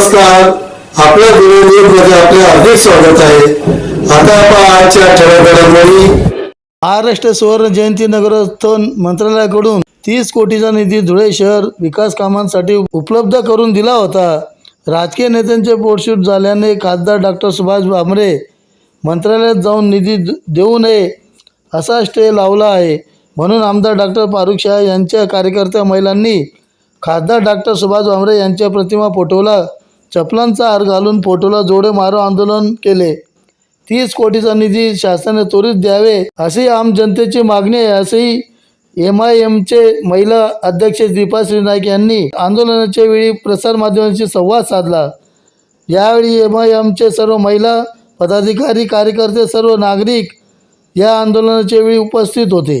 नमस्कार. आपल्या मध्ये आपले हार्दिक स्वागत आहे. आता आपण आजच्या ठळक घडामोडी महाराष्ट्र सुवर्ण जयंती नगरस्थान मंत्रालयाकडून तीस कोटीचा निधी धुळे शहर विकास कामांसाठी उपलब्ध करून दिला होता. राजकीय नेत्यांचे पोटशूट झाल्याने खासदार डॉक्टर सुभाष भामरे मंत्रालयात जाऊन निधी देऊ नये असा स्टे लावला आहे. म्हणून आमदार डॉक्टर फारुख शाह यांच्या कार्यकर्त्या महिलांनी खासदार डॉक्टर सुभाष भामरे यांच्या प्रतिमा फोटोला चपलांचा हार घालून फोटोला जोडे मारो आंदोलन केले. तीस कोटीचा निधी शासनाने त्वरित द्यावे अशी आम जनतेची मागणी आहे असेही एम आय एमचे महिला अध्यक्ष दीपाश्री नाईक यांनी आंदोलनाच्या वेळी प्रसारमाध्यमांशी संवाद साधला. यावेळी एम आय एमचे सर्व महिला पदाधिकारी कार्यकर्ते सर्व नागरिक या आंदोलनाच्या वेळी उपस्थित होते.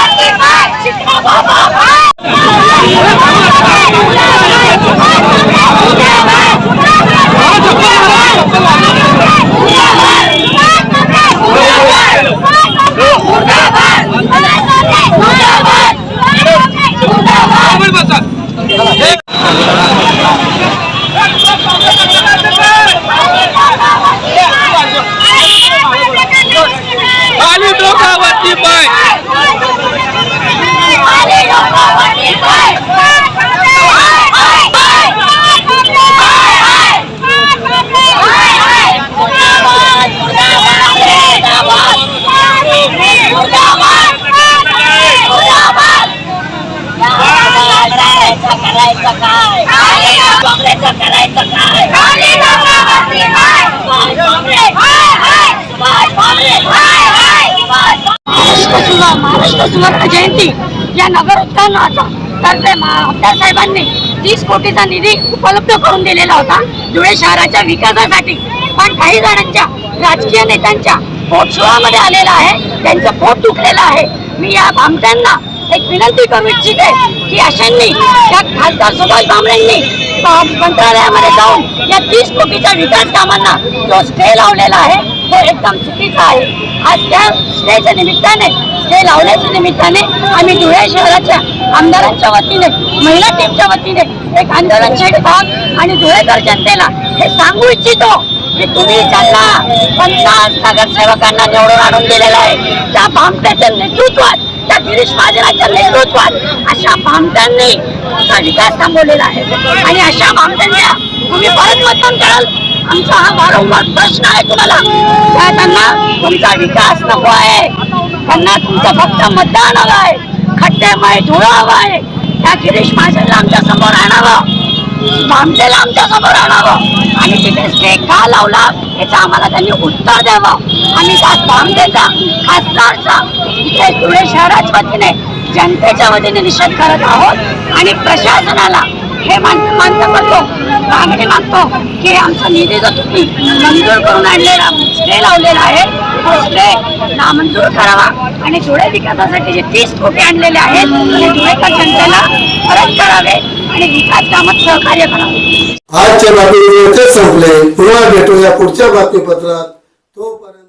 આલી ડોકા વતી ભાઈ આલી ડોકા વતી ભાઈ महाराष्ट्र सुवर्ण जयंती या नगर उत्थानाचा तर्फे मा- आमदार साहेबांनी तीस कोटीचा निधी उपलब्ध करून दिलेला होता. धुळे शहराच्या विकासासाठी पण काही जणांच्या राजकीय नेत्यांच्या पोटशोळामध्ये आलेला आहे. त्यांचं पोट तुटलेलं आहे. मी या भामट्यांना एक विनंती करू इच्छिते की अशांनी त्या खासदार सुभाष भामरेंनी मंत्रालयामध्ये जाऊन या तीस कोटीच्या विकास कामांना जो स्टे लावलेला आहे. तो एकदम चुकीचा आहे. आज त्या स्टेच्या निमित्ताने स्टे लावण्याच्या निमित्ताने आम्ही धुळे शहराच्या आमदारांच्या वतीने महिला टीमच्या वतीने एक आंदोलन छेडतात आणि धुळेकर जनतेला हे सांगू इच्छितो की तुम्ही ज्यांना पन्नास नगरसेवकांना निवडून आणून दिलेलं आहे त्या भामट्याच्या नेतृत्वात त्या गिरीश महाजनाच्या नेतृत्वात अशा भामट्यांनी विकास थांबवलेला आहे. आणि अशा भामट्यांना तुम्ही परत मतदान कराल आमचा हा वारंवार प्रश्न आहे तुम्हाला. काय त्यांना तुमचा विकास नको आहे. त्यांना तुमचं फक्त मतदान हवं आहे. खड्डेमय धुळं हवं आहे. त्या गिरीश महाजनला आमच्यासमोर आणावं. भामटेला आमच्यासमोर आणावं. आणि तिथे स्टे का लावला याचं आम्हाला त्यांनी उत्तर द्यावं. आम्ही त्या भामटेचा खासदारचा इथे धुळे शहराच्या वतीने जनतेच्या वतीने निषेध करत आहोत. आणि प्रशासनाला हे मान मान्य करतो. मागणी मागतो की आमचा निधी जो तुम्ही मंजूर करून आणलेला स्टे लावलेला आहे तो स्टे नामंजूर करावा. आणि धुळे विकासासाठी जे तीस कोटी आणलेले आहेत ते धुळेकर जनतेला परत करावे आणि विकास कामात सहकार्य करावे. आजच्या बातमी संपले. पुन्हा भेटूया पुढच्या बातमीपत्रात. तोपर्यंत